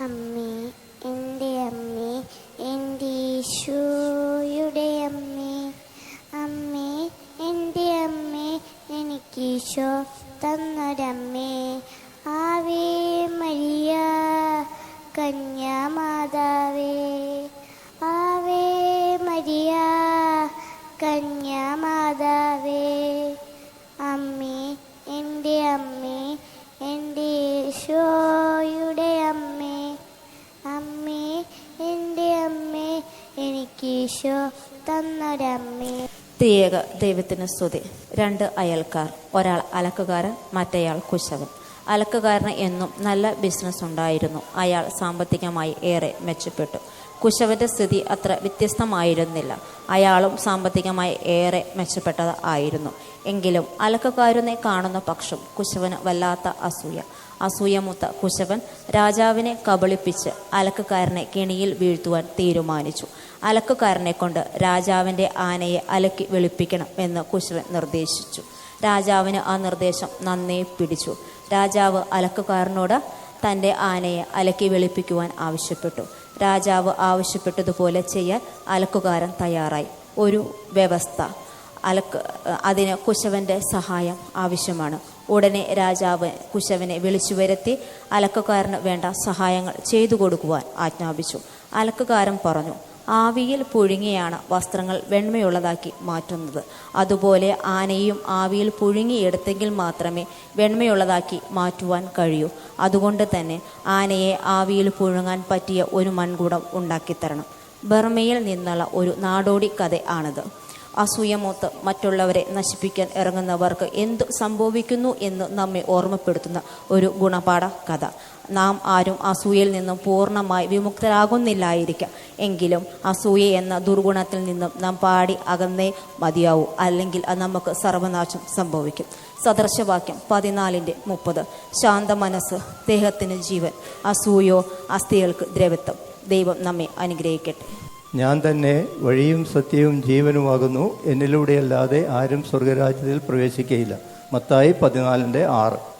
അമ്മേ എന്റെ അമ്മേ എന്റെ ഈശോയുടെ അമ്മേ. അമ്മേ എന്റെ അമ്മേ എനിക്ക് ഈശോ തന്നൊരമ്മേ. ആവേ മരിയ കന്യാമാതാവേ. എനിക്ക് ഈശോ തന്നൊരമ്മേ. ത്രിയേക ദൈവത്തിന് സ്തുതി. രണ്ട് അയൽക്കാർ ഒരാൾ അലക്കുകാരൻ മറ്റേയാൾ കുശവൻ. അലക്കുകാരന് എന്നും നല്ല ബിസിനസ് ഉണ്ടായിരുന്നു. അയാൾ സാമ്പത്തികമായി ഏറെ മെച്ചപ്പെട്ടു. കുശവന്റെ സ്ഥിതി അത്ര വ്യത്യസ്തമായിരുന്നില്ല. അയാളും സാമ്പത്തികമായി ഏറെ മെച്ചപ്പെട്ടത് ആയിരുന്നു. എങ്കിലും അലക്കക്കാരനെ കാണുന്ന പക്ഷം കുശവന് വല്ലാത്ത അസൂയ. അസൂയമൂത്ത കുശവൻ രാജാവിനെ കബളിപ്പിച്ച് അലക്കുകാരനെ കെണിയിൽ വീഴ്ത്തുവാൻ തീരുമാനിച്ചു. അലക്കുകാരനെ കൊണ്ട് രാജാവിന്റെ ആനയെ അലക്കി വെളുപ്പിക്കണം എന്ന് കുശവൻ നിർദ്ദേശിച്ചു. രാജാവിന് ആ നിർദ്ദേശം നന്നേ പിടിച്ചു. രാജാവ് അലക്കുകാരനോട് തന്റെ ആനയെ അലക്കി വെളുപ്പിക്കുവാൻ ആവശ്യപ്പെട്ടു. രാജാവ് ആവശ്യപ്പെട്ടതുപോലെ ചെയ്യാൻ അലക്കുകാരൻ തയ്യാറായി. ഒരു വ്യവസ്ഥ. അലക്ക് അതിന് കുശവന്റെ സഹായം ആവശ്യമാണ്. ഉടനെ രാജാവ് കുശവനെ വിളിച്ചു വരുത്തി അലക്കുകാരന് വേണ്ട സഹായങ്ങൾ ചെയ്തു കൊടുക്കുവാൻ ആജ്ഞാപിച്ചു. അലക്കുകാരൻ പറഞ്ഞു ആവിയിൽ പുഴുങ്ങിയാണ് വസ്ത്രങ്ങൾ വെണ്മയുള്ളതാക്കി മാറ്റുന്നത്. അതുപോലെ ആനയും ആവിയിൽ പുഴുങ്ങിയെടുത്തെങ്കിൽ മാത്രമേ വെണ്മയുള്ളതാക്കി മാറ്റുവാൻ കഴിയൂ. അതുകൊണ്ട് തന്നെ ആനയെ ആവിയിൽ പുഴുങ്ങാൻ പറ്റിയ ഒരു മൺകുടം ഉണ്ടാക്കിത്തരണം. ബർമയിൽ നിന്നുള്ള ഒരു നാടോടി കഥ ആണിത് അസൂയമൂത്ത് മറ്റുള്ളവരെ നശിപ്പിക്കാൻ ഇറങ്ങുന്നവർക്ക് എന്തു സംഭവിക്കുന്നു എന്ന് നമ്മെ ഓർമ്മപ്പെടുത്തുന്ന ഒരു ഗുണപാഠ കഥ. നാം ആരും അസൂയയിൽ നിന്നും പൂർണമായി വിമുക്തരാകുന്നില്ലായിരിക്കാം. എങ്കിലും അസൂയ എന്ന ദുർഗുണത്തിൽ നിന്നും നാം പാടി അകന്നേ മതിയാവൂ. അല്ലെങ്കിൽ അത് നമുക്ക് സർവനാശം സംഭവിക്കും. സദർശവാക്യം പതിനാലിന്റെ മുപ്പത്. ശാന്ത മനസ്സ് ദേഹത്തിന് ജീവൻ. അസൂയോ അസ്ഥികൾക്ക് ദ്രവത്വം. ദൈവം നമ്മെ അനുഗ്രഹിക്കട്ടെ. ഞാൻ തന്നെ വഴിയും സത്യവും ജീവനുമാകുന്നു. എന്നിലൂടെയല്ലാതെ ആരും സ്വർഗരാജ്യത്തിൽ പ്രവേശിക്കുകയില്ല മത്തായി പതിനാലിന്റെ ആറ്.